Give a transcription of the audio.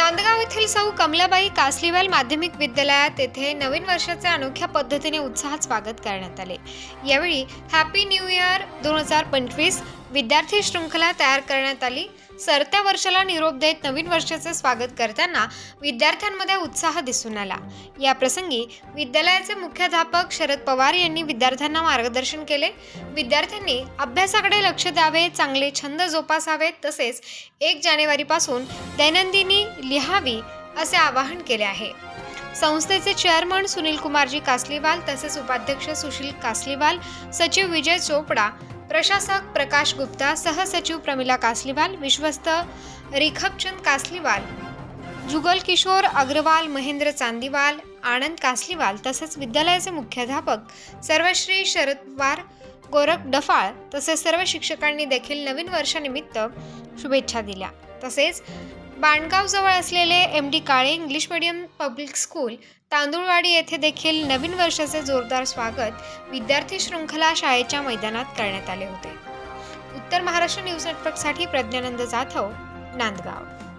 नांदगाव येथील सौ कमलाबाई कासलीवाल माध्यमिक विद्यालयात येथे नवीन वर्षाचे अनोख्या पद्धतीने उत्साहात स्वागत करण्यात आले. यावेळी हॅपी न्यू इयर दोन हजार पंचवीस विद्यार्थी शृंखला तयार करण्यात आली. सरत्या वर्षाला निरोप देत नवीन वर्षाचे स्वागत करताना विद्यार्थ्यांमध्ये उत्साह दिसून आला. या प्रसंगी विद्यालयाचे मुख्याध्यापक शरद पवार यांनी विद्यार्थ्यांना मार्गदर्शन केले. विद्यार्थ्यांनी अभ्यासाकडे लक्ष द्यावे चांगले छंद जोपासावेत तसेच एक जानेवारीपासून दैनंदिनी लिहावी असे आवाहन केले आहे. संस्थेचे चेअरमन सुनील कुमारजी कासलीवाल तसेच उपाध्यक्ष सुशील कासलीवाल सचिव विजय चोपडा प्रशासक प्रकाश गुप्ता सहसचिव प्रमिला कासलीवाल विश्वस्त रिखबचंद कासलीवाल जुगल किशोर अग्रवाल महेंद्र चांदीवाल आनंद कासलीवाल तसेच विद्यालयाचे मुख्याध्यापक सर्वश्री शरद पवार गोरख डफाळ तसेच सर्व शिक्षकांनी देखील नवीन वर्षानिमित्त शुभेच्छा दिल्या. तसेच बाणगावजवळ असलेले M D Kale English medium public school Tandulwadi येथे देखील नवीन वर्षाचे जोरदार स्वागत विद्यार्थी शृंखला शाळेच्या मैदानात करण्यात आले होते. उत्तर महाराष्ट्र न्यूज नेटवर्कसाठी प्रज्ञानंद जाधव नांदगाव.